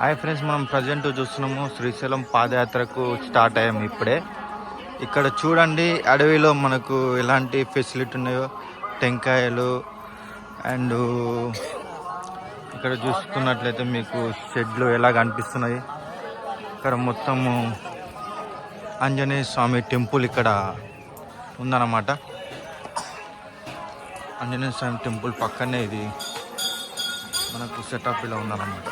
Hi friends మనం present చూస్తున్నాము శ్రీశైలం పాదయాత్రకు స్టార్ట్ అయ్యాము ఇప్పుడే. ఇక్కడ చూడండి అడవిలో మనకు ఎలాంటి ఫెసిలిటీ ఉన్నాయో టెంకాయలు అండ్ ఇక్కడ చూస్తున్నట్లయితే మీకు షెడ్లు ఎలా కనిపిస్తున్నాయి. ఇక్కడ మొత్తము ఆంజనేయ స్వామి టెంపుల్ ఇక్కడ ఉందన్నమాట. ఆంజనేయ స్వామి టెంపుల్ పక్కనే ఇది మనకు సెటప్ ఇలా ఉందన్నమాట.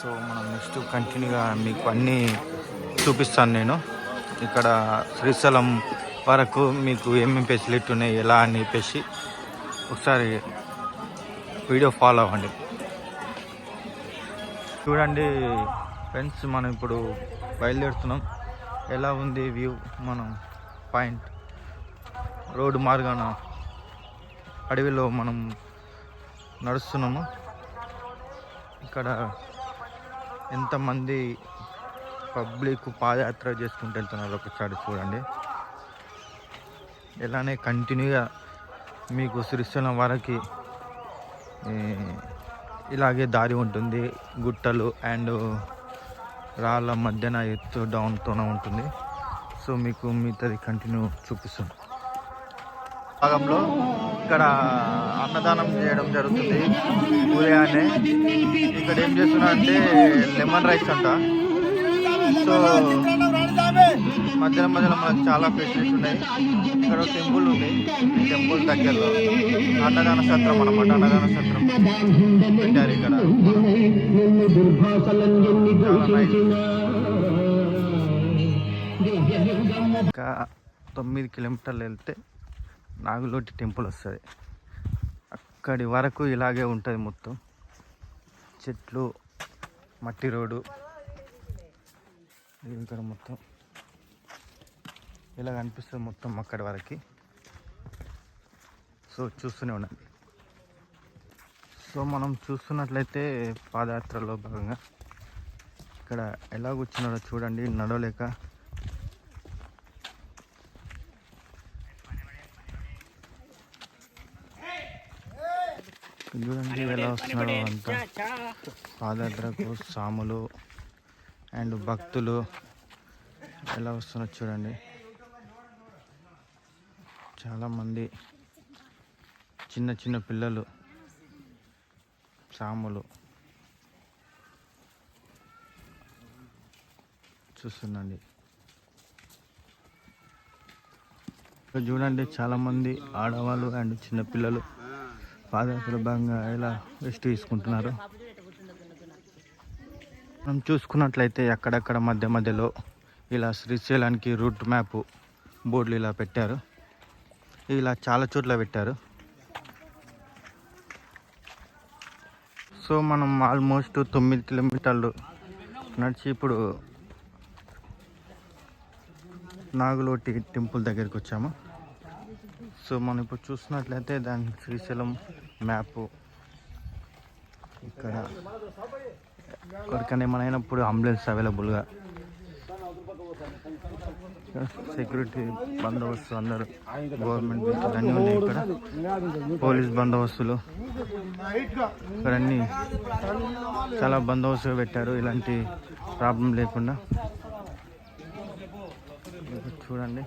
సో మనం నెక్స్ట్ కంటిన్యూగా మీకు అన్నీ చూపిస్తాను నేను. ఇక్కడ శ్రీశైలం వరకు మీకు ఏమేమి ఫెసిలిటీ ఉన్నాయి ఎలా అని చెప్పేసి ఒకసారి వీడియో ఫాలో అవ్వండి. చూడండి ఫ్రెండ్స్ మనం ఇప్పుడు బయలుదేరుతున్నాం. ఎలా ఉంది వ్యూ మనం పాయింట్? రోడ్డు మార్గాన అడవిలో మనం నడుస్తున్నాము. ఇక్కడ ఎంతమంది పబ్లిక్ పాదయాత్ర చేసుకుంటూ వెళ్తున్నారు ఒకసారి చూడండి. ఇలానే కంటిన్యూగా మీకు శ్రీశైలం వరకు ఇలాగే దారి ఉంటుంది. గుట్టలు అండ్ రాళ్ళ మధ్యన ఎత్తు డౌన్తోనే ఉంటుంది. సో మీకు మిగతాది కంటిన్యూ చూపిస్తాను. భాగంలో ఇక్కడ అన్నదానం చేయడం జరుగుతుంది ఉదయాన్నే. ఇక్కడ ఏం చేస్తున్నా అంటే లెమన్ రైస్ అంట. సో మధ్యలో మధ్యలో మనకు చాలా ఫెసిలిటీస్ ఉన్నాయి. ఇక్కడ టెంపుల్ ఉంది. టెంపుల్ దగ్గరలో అన్నదాన సత్రం అన్నమాట అన్నదాన సత్రం. పెట్టారు ఇక్కడ. ఇంకా తొమ్మిది కిలోమీటర్లు వెళ్తే నాగులోటి టెంపుల్ వస్తుంది. అక్కడి వరకు ఇలాగే ఉంటుంది మొత్తం. చెట్లు మట్టి రోడ్డు. ఇక్కడ మొత్తం. ఇలా కనిపిస్తుంది మొత్తం అక్కడి వరకు. సో చూస్తూనే ఉండండి. సో మనం చూస్తున్నట్లయితే పాదయాత్రలో భాగంగా ఇక్కడ ఎలా కూర్చున్నారో చూడండి. నడవలేక చూడండి ఎలా వస్తున్నారో అంతా. పాదయాత్రకు సాములు అండ్ భక్తులు ఎలా వస్తున్నారో చూడండి. చాలామంది చిన్న చిన్న పిల్లలు సాములు ఇక్కడ చూడండి చాలామంది ఆడవాళ్ళు అండ్ చిన్నపిల్లలు పాదయాత్ర ఇలా రెస్ట్ తీసుకుంటున్నారు? మనం చూసుకున్నట్లయితే అక్కడక్కడ మధ్య మధ్యలో ఇలా శ్రీశైలానికి రూట్ మ్యాప్ బోర్డులు ఇలా పెట్టారు. ఇలా చాలా చోట్ల పెట్టారు. సో మనం ఆల్మోస్ట్ తొమ్మిది కిలోమీటర్లు నడిచి ఇప్పుడు నాగులోటి టెంపుల్ దగ్గరికి వచ్చాము. సో మనం ఇప్పుడు చూసినట్లయితే దాని శ్రీశైలం మ్యాప్. ఇక్కడ ఎక్కడికైనా ఏమైనా అయినప్పుడు అంబులెన్స్ అవైలబుల్గా. సెక్యూరిటీ బందోబస్తు అందరూ గవర్నమెంట్ వెహికల్ అన్నీ ఉన్నాయి ఇక్కడ. పోలీస్ బందోబస్తులు. ఇక్కడ అన్నీ చాలా బందోబస్తుగా పెట్టారు ఇలాంటి ప్రాబ్లం లేకుండా. చూడండి.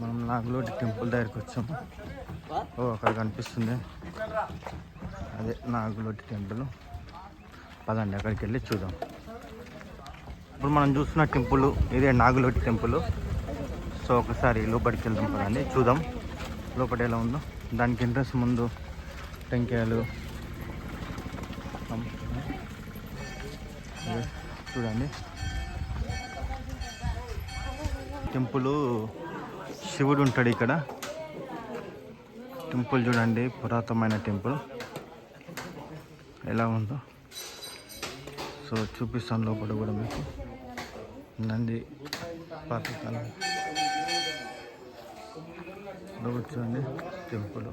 మనం నాగులోటి టెంపుల్ దగ్గరికి వచ్చాము. ఓ అక్కడ కనిపిస్తుంది. అదే నాగులోటి టెంపుల్. పదండి అక్కడికి వెళ్ళి చూద్దాం. ఇప్పుడు మనం చూస్తున్న టెంపుల్ ఇదే నాగులోటి టెంపుల్. సో ఒకసారి లోపలికి వెళ్దాం పదండి చూద్దాం. లోపల ఎలా ఉందో. దానికి ఎంట్రెన్స్ ముందు టెంకాయలు. చూడండి. టెంపుల్ శివుడు ఉంటాడు ఇక్కడ. టెంపుల్ చూడండి పురాతనమైన టెంపుల్. ఎలా ఉందో. సో చూపిస్తాను లోపల కూడా మీకు. నంది పాతకాలం చూడండి టెంపుల్.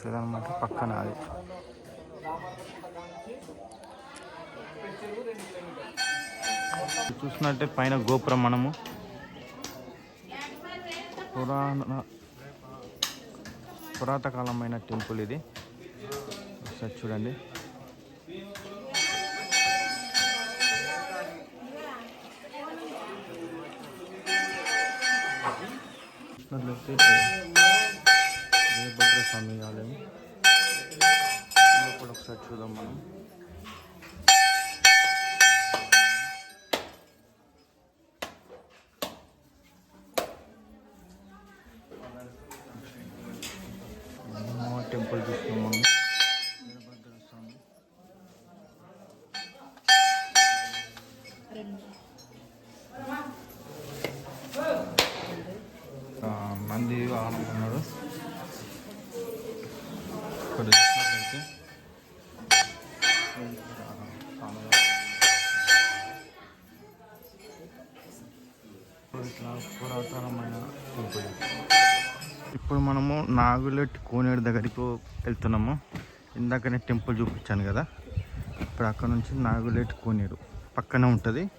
వస్తుంది అనమాట పక్కన అది. చూసినట్టే పైన గోపురం మనము. పురాణ పురాతకాలమైన టెంపుల్ ఇది. ఒకసారి చూడండి. చూసినట్లయితే స్వామి ఆలయం లోపల ఒకసారి చూద్దాం మనం. టెంపుల్ చూస్తున్నాం మనం. ఇప్పుడు మనము నాగులెట్ కోనేరు దగ్గరికి వెళ్తున్నాము. ఇందాకనే టెంపుల్ చూపించాను కదా. ఇప్పుడు అక్కడ నుంచి నాగులెట్ కోనేరు పక్కనే ఉంటుంది.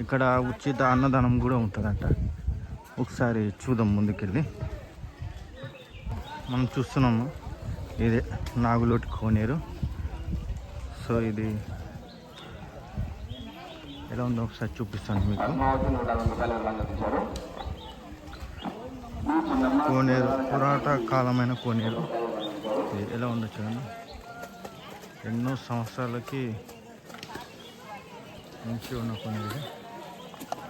ఇక్కడ ఉచిత అన్నదానం కూడా ఉంటుందంట. ఒకసారి చూద్దాం ముందుకెళ్ళి. మనం చూస్తున్నాము. ఇదే నాగులోటి కోనేరు. సో ఇది ఎలా ఉందో ఒకసారి చూపిస్తాను మీకు. కోనేరు. పురాతన కాలమైన కోనేరు. ఇది ఎలా ఉందో చూడండి. ఎన్నో సంవత్సరాలకి నుంచి ఉన్న కోనేరు.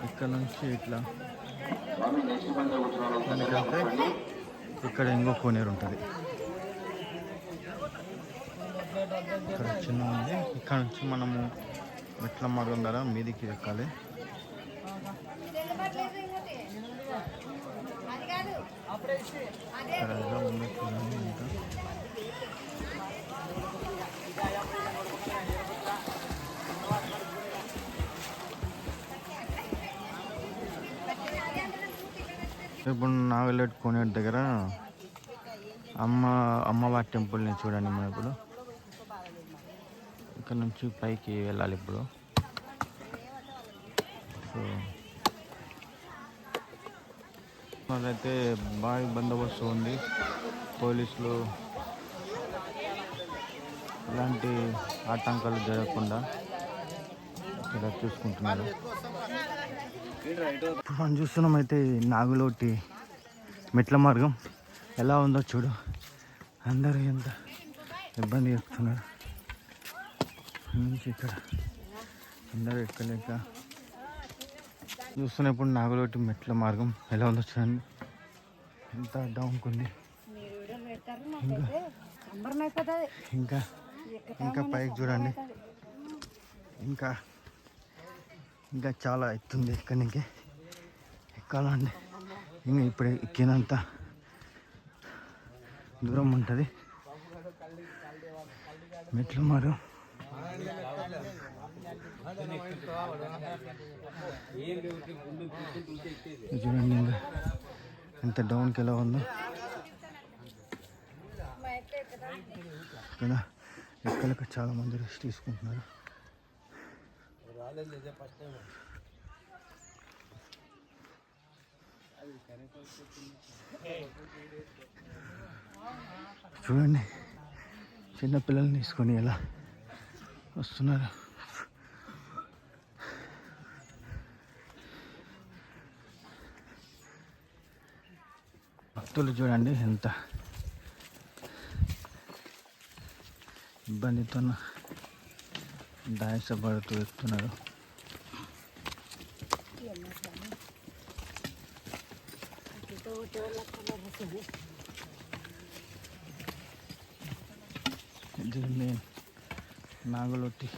ఇక్కడ నుంచి ఇట్లా దానికంటే ఇక్కడ ఇంకో కోనేరు ఉంటుంది. ఇక్కడ చిన్న ఉంది. ఇక్కడ నుంచి మనము మెట్ల మార్గం ద్వారా మీదికి ఎక్కాలి. ఇక్కడ ఎలా ఉందో చూడండి ఇంకా. ఇప్పుడు నాగలేట్ కోనేటి దగ్గర అమ్మ అమ్మవారి టెంపుల్ని చూడండి మనం ఇప్పుడు. ఇక్కడ నుంచి పైకి వెళ్ళాలి ఇప్పుడు. సో అయితే బాగా బందోబస్తు ఉంది. పోలీసులు ఇలాంటి ఆటంకాలు జరగకుండా ఇక్కడ చూసుకుంటున్నారు. ఇప్పుడు మనం చూస్తున్నాం అయితే నాగులోటి మెట్ల మార్గం. ఎలా ఉందో చూడు. అందరూ ఎంత ఇబ్బంది చెప్తున్నారు. నుంచి ఇక్కడ అందరూ ఎక్కలేక చూస్తున్నప్పుడు నాగులోటి మెట్ల మార్గం ఎలా ఉందో చూడండి. ఎంత డౌన్కుంది సంబరం ఇంకా ఇంకా పైకి చూడండి. ఇంకా ఇంకా చాలా ఎత్తుంది ఎక్కడికి. ఎక్కాలండి. ఇంకా ఇప్పుడు ఎక్కినంత దూరం ఉంటుంది. మెట్ల మార్గం. చూడండి ఎంత డౌన్కి ఎలా ఉందో. కదా ఎక్కలకి చాలా మంది రెస్ట్ తీసుకుంటున్నారు. చూడండి చిన్న పిల్లల్ని తీసుకొని ఎలా వస్తున్నారు. భక్తులు చూడండి ఎంత ఇబ్బందితో దాయసపడుతూ ఎక్కుతున్నారు ఇది మెయిన్ నాగలొట్టి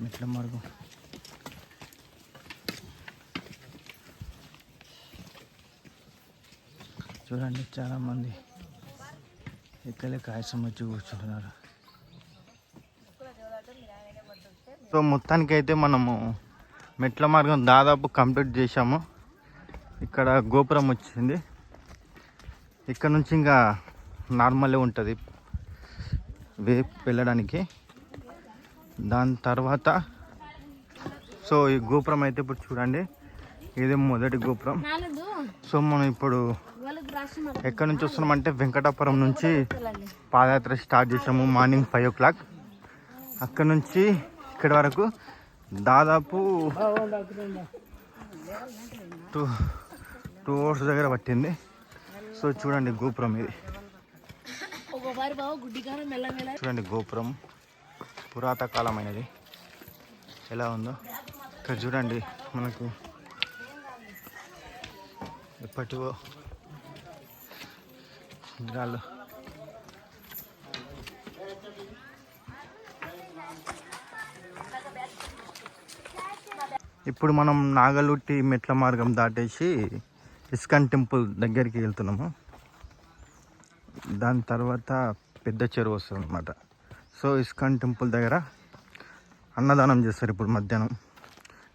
మెట్ల మార్గం చూడండి చాలామంది ఎక్కలేక ఆయాసం వచ్చి కూర్చుంటున్నారు. సో మొత్తానికి అయితే మనము మెట్ల మార్గం దాదాపు కంప్లీట్ చేసాము ఇక్కడ గోపురం వచ్చింది. ఇక్కడ నుంచి ఇంకా నార్మలే ఉంటుంది. వే వెళ్ళడానికి. దాని తర్వాత సో ఈ గోపురం అయితే ఇప్పుడు చూడండి. ఇది మొదటి గోపురం. సో మనం ఇప్పుడు ఎక్కడి నుంచి వస్తున్నామంటే వెంకటాపురం నుంచి పాదయాత్ర స్టార్ట్ చేసాము మార్నింగ్ ఫైవ్ ఓ క్లాక్. అక్కడ నుంచి ఇక్కడి వరకు దాదాపు టూ టూ అవర్స్ దగ్గర పట్టింది. సో చూడండి గోపురం ఇది. చూడండి గోపురం. పురాతకాలమైనది. ఎలా ఉందో. ఇక్కడ చూడండి మనకు ఎప్పటివో విగ్రహాలు ఇప్పుడు మనం నాగలుట్టి మెట్ల మార్గం దాటేసి ఇస్కాన్ టెంపుల్ దగ్గరికి వెళ్తున్నాము. దాని తర్వాత పెద్ద చెరువు వస్తుంది అనమాట సో ఇస్కాన్ టెంపుల్ దగ్గర అన్నదానం చేస్తారు ఇప్పుడు మధ్యాహ్నం.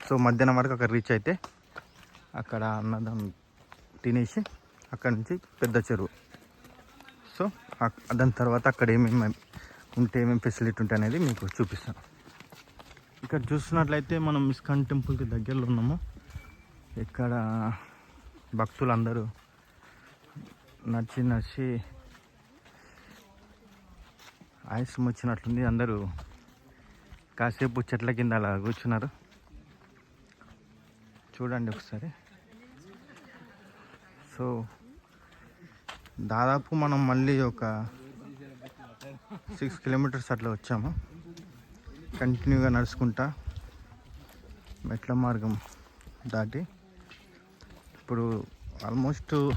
సో మధ్యాహ్నం వరకు అక్కడ రీచ్ అయితే అక్కడ అన్నదానం తినేసి అక్కడి నుంచి పెద్ద చెరువు. సో దాని తర్వాత అక్కడ ఏమేమి ఉంటే ఏమేమి ఫెసిలిటీ ఉంటాయి అనేది మీకు చూపిస్తాను. ఇక్కడ చూస్తున్నట్లయితే మనం ఇస్కాన్ టెంపుల్కి దగ్గరలో ఉన్నాము. ఇక్కడ భక్తులందరూ నడిచి నడిచి ఆయాసం వచ్చినట్లుంది అందరూ కాసేపు చెట్ల కింద అలా కూర్చున్నారు. చూడండి ఒకసారి. సో దాదాపు మనం మళ్ళీ ఒక సిక్స్ కిలోమీటర్స్ అట్లా వచ్చాము. కంటిన్యూగా నడుచుకుంటా మెట్ల మార్గం దాటి ఇప్పుడు ఆల్మోస్ట్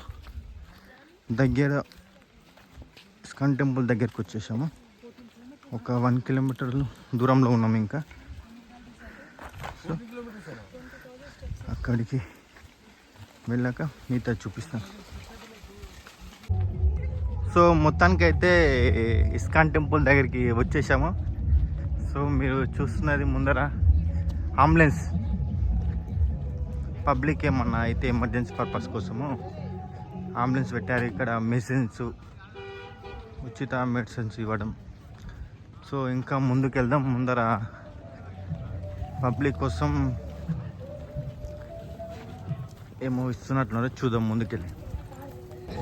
దగ్గర ఇస్కాన్ టెంపుల్ దగ్గరికి వచ్చేసాము. ఒక వన్ కిలోమీటర్లు దూరంలో ఉన్నాం ఇంకా. సో అక్కడికి వెళ్ళాక మిగతా చూపిస్తాను. సో మొత్తానికి అయితే ఇస్కాన్ టెంపుల్ దగ్గరికి వచ్చేసాము. సో మీరు చూస్తున్నది ముందర అంబులెన్స్. పబ్లిక్ ఏమన్నా అయితే ఎమర్జెన్సీ పర్పస్ కోసము అంబులెన్స్ పెట్టారు. ఇక్కడ మెడిసిన్స్ ఉచిత మెడిసిన్స్ ఇవ్వడం. సో ఇంకా ముందుకు వెళ్దాం ముందర పబ్లిక్ కోసం ఏమో ఇస్తున్నట్టున్నారో చూద్దాం ముందుకెళ్ళి.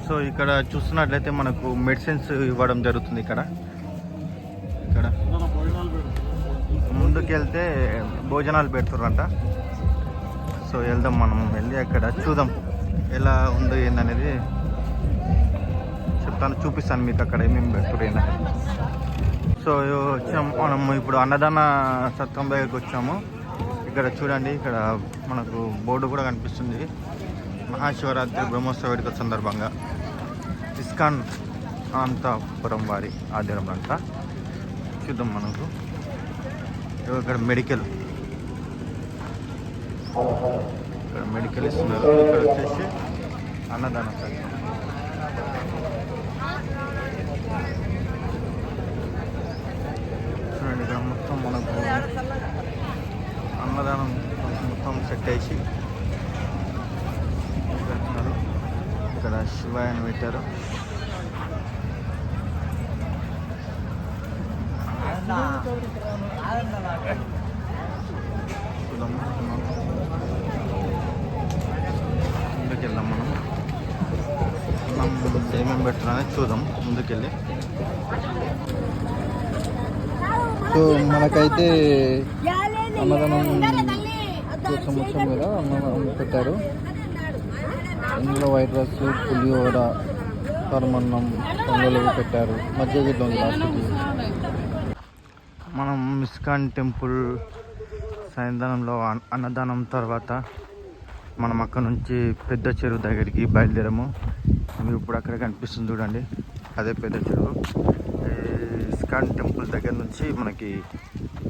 సో ఇక్కడ చూస్తున్నట్లయితే మనకు మెడిసిన్స్ ఇవ్వడం జరుగుతుంది ఇక్కడ. ఇక్కడ. ముందుకెళ్తే భోజనాలు పెడుతుర్రంట. సో వెళ్దాం మనం వెళ్ళి అక్కడ చూద్దాం ఎలా ఉందో ఏందనేది చెప్తాను చూపిస్తాను మీకు అక్కడ ఏమేమి పెడుతురు సో వచ్చాం మనం ఇప్పుడు అన్నదాన సత్వం దగ్గరికి వచ్చాము. ఇక్కడ చూడండి ఇక్కడ మనకు బోర్డు కూడా కనిపిస్తుంది. మహాశివరాత్రి బ్రహ్మోత్సవ వేడుక సందర్భంగా. ఇస్కాన్ అనంతపురం వారి ఆధ్వర్యంలో అంట. చూద్దాం మనకు. ఇక్కడ మెడికల్? ఇక్కడ మెడికల్ ఇస్తున్నారు. ఇక్కడ వచ్చేసి అన్నదానం చూడండి ఇక్కడ మొత్తం మనకు అన్నదానం మొత్తం సెట్ వేసి ఇక్కడ శివాయని పెట్టారు. ముందుకెళ్దాం మనం మనం ఏమేమి పెడుతున్నారని చూద్దాం ముందుకెళ్ళి సో మనకైతే అన్నదానం కోసం వచ్చాం కదా అన్నదానం పెట్టారు. ఇందులో వైట్ రైస్ పులిహోర పరమన్నం పొంగలు పెట్టారు. మధ్య గిడ్డ ఉంది లాస్ట్కి. మనం మిస్కాన్ టెంపుల్ సాయంత్రంలో అన్నదానం తర్వాత మనం అక్కడ నుంచి పెద్ద చెరువు దగ్గరికి బయలుదేరాము. మీరు ఇప్పుడు అక్కడ కనిపిస్తుంది చూడండి. అదే పెద్ద చెరువు. ఇస్కాన్ టెంపుల్ దగ్గర నుంచి మనకి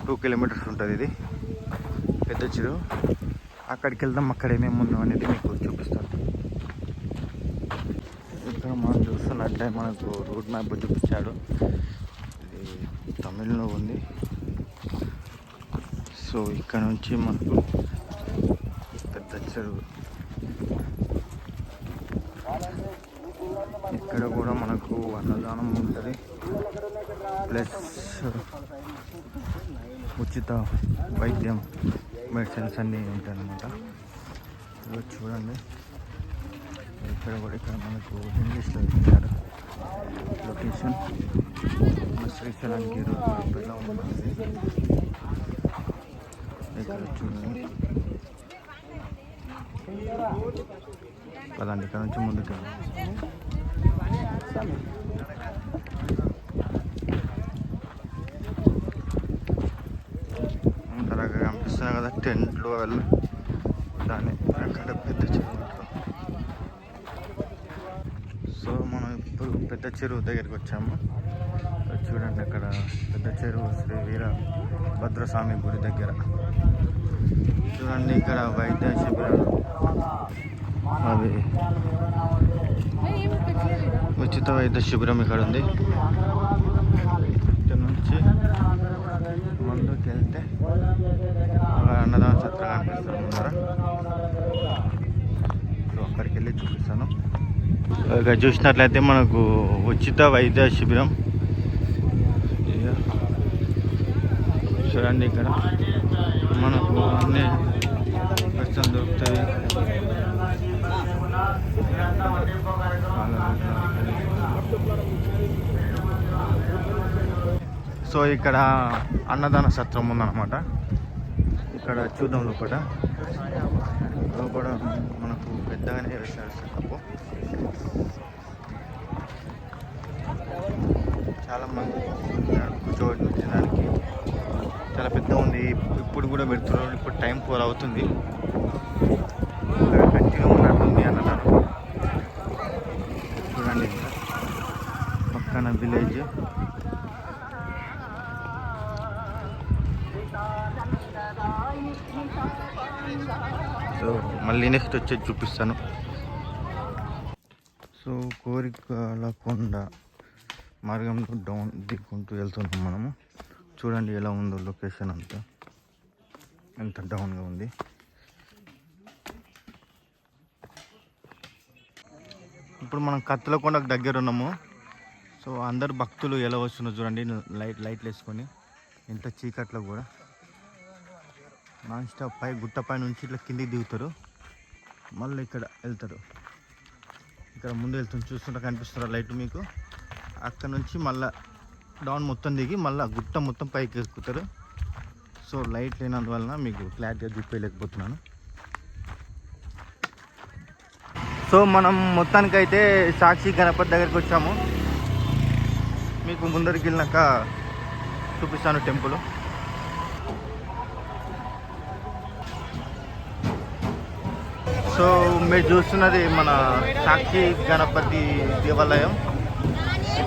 టూ కిలోమీటర్స్ ఉంటుంది ఇది. పెద్ద చెరువు. అక్కడికి వెళ్దాం అక్కడ ఏమేమి ఉన్నాం అనేది మీకు చూపిస్తాను. ఇక్కడ మనం చూస్తున్నట్టే మనకు రూట్ మ్యాప్ చూపించాడు తమిళ్ళో ఉంది. సో ఇక్కడ నుంచి మనకు పెద్ద చెరువు. ఇక్కడ కూడా మనకు అన్నదానం ఉంటుంది. ప్లస్ ఉచిత వైద్యం మెడిసిన్స్ అన్నీ ఉంటాయన్నమాట. చూడండి. ఇక్కడ కూడా ఇక్కడ మనకు ఇంగ్లీష్లో ఇచ్చారు. లొకేషన్ శ్రీశైలానికి ఈరోజు పిల్ల ఉంటుంది ఇక్కడ చూడండి పదండి ఇక్కడ నుంచి ముందుకు కనిపిస్తున్నాయి కదా టెంట్లు వెళ్ళి దాన్ని అక్కడ పెద్ద చెరువు సో మనం ఇప్పుడు పెద్ద చెరువు దగ్గరికి వచ్చాము. చూడండి అక్కడ పెద్ద చెరువు శ్రీ వీర భద్రస్వామి గుడి దగ్గర. చూడండి ఇక్కడ వైద్య శిబిరాలు. అది ఉచిత వైద్య శిబిరం ఇక్కడ ఉంది. ఇక్కడ నుంచి ముందుకు వెళ్తే అక్కడ అన్నదాన సత్ర కనిపిస్తుంది ముందర సో అక్కడికి వెళ్ళి చూపిస్తాను. ఇక్కడ చూసినట్లయితే మనకు ఉచిత వైద్య శిబిరం ఇక చూడండి ఇక్కడ. మనకు అన్ని కష్టం దొరుకుతాయి. సో ఇక్కడ అన్నదాన సత్రం ఉందన్నమాట. ఇక్కడ చూద్దాం లోపల. లోపల మనకు పెద్దగానే వేశారు సెటప్ చాలా మంది కూర్చోబెట్టి తినడానికి చాలా పెద్ద ఉంది. ఇప్పుడు కూడా పెడుతున్నారు ఇప్పుడు టైం ఫోర్ అవుతుంది. కంటిన్యూ ఉన్నట్టుంది అన్నారు చూడండి పక్కన విలేజ్. సో మళ్ళీ నెక్స్ట్ వచ్చేది చూపిస్తాను. సో కోరికల కొండ మార్గంలో డౌన్ దిక్కుంటూ వెళ్తున్నాం మనము. చూడండి ఎలా ఉందో లొకేషన్ అంతా. ఎంత డౌన్గా ఉంది. ఇప్పుడు మనం కత్తుల కొండకు దగ్గర ఉన్నాము. సో అందరు భక్తులు ఎలా వస్తున్నారు చూడండి. లైట్ లైట్లు వేసుకొని. ఇంత చీకట్లో కూడా. నాన్ స్టాప్ పై గుట్ట పై నుంచి ఇట్లా కిందికి దిగుతారు. మళ్ళీ ఇక్కడ వెళ్తారు. ఇక్కడ ముందు వెళ్తుంది చూస్తుంటే కనిపిస్తారా లైట్ మీకు. అక్కడ నుంచి మళ్ళీ డౌన్ మొత్తం దిగి మళ్ళీ గుట్ట మొత్తం పైకి ఎక్కుతారు. సో లైట్ లేనందువలన మీకు క్లారిటీగా చూపించలేకపోతున్నాను సో మనం మొత్తానికైతే సాక్షి గణపతి దగ్గరికి వచ్చాము. మీకు ముందరికి వెళ్ళినాక చూపిస్తాను టెంపుల్. సో మీరు చూస్తున్నది మన సాక్షి గణపతి దేవాలయం.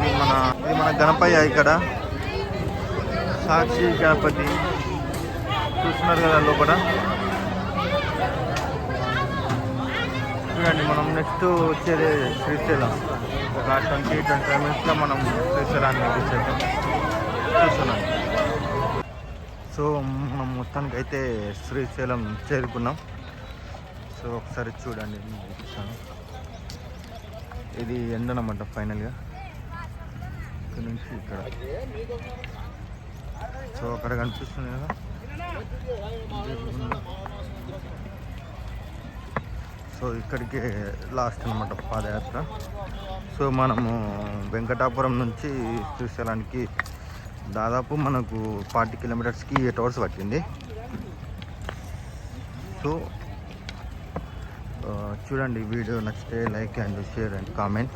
ఇది మన ఇది మన గణపయ్య ఇక్కడ. సాక్షి గణపతి. చూస్తున్నారు కదా లోపల. చూడండి మనం నెక్స్ట్ వచ్చేది శ్రీశైలం. ఒక ట్వంటీ ట్వంటీ ఫైవ్ మినిట్స్లో మనం శ్రీశైలాన్ని రీచ్ చూస్తున్నాం. సో మనం మొత్తానికి అయితే శ్రీశైలం చేరుకున్నాం. సో ఒకసారి చూడండి ఇది ఎండనమాట ఫైనల్గా ఇక్కడ నుంచి ఇక్కడ. సో అక్కడ కనిపిస్తుంది కదా? సో ఇక్కడికి లాస్ట్ అనమాట పాదయాత్ర. సో మనము వెంకటాపురం నుంచి శ్రీశైలానికి దాదాపు మనకు ఫార్టీ కిలోమీటర్స్కి ఎయిట్ అవర్స్ పట్టింది. సో చూడండి వీడియో నచ్చితే like and share and comment.